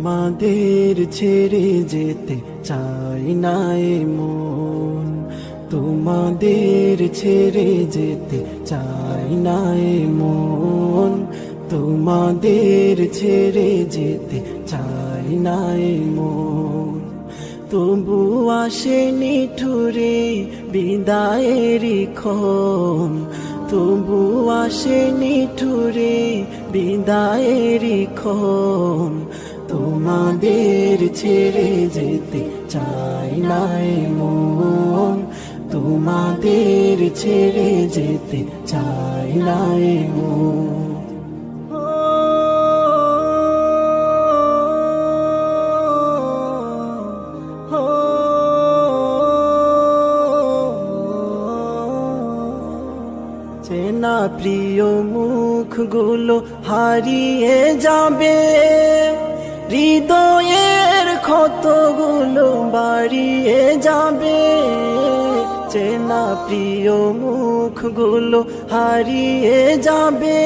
তোমাদের ছেড়ে যেতে চাই না এ মন। তোমাদের ছেড়ে যেতে চাই না এ মন। তোমাদের ছেড়ে যেতে চাই না এ মন। তবু আসেনি ঠুরে বিদায়েরই ক্ষণ। তবু আসেনি ঠুরে বিদায়েরই ক্ষণ। তোমাদের ছেড়ে যেতে চাই না এ মন। তোমাদের ছেড়ে যেতে চাই না এ মন। চেনা প্রিয় মুখগুলো হারিয়ে যাবে। ক্ষতগুলো বাড়িয়ে যাবে? চেনা প্রিয় মুখগুলো হারিয়ে যাবে।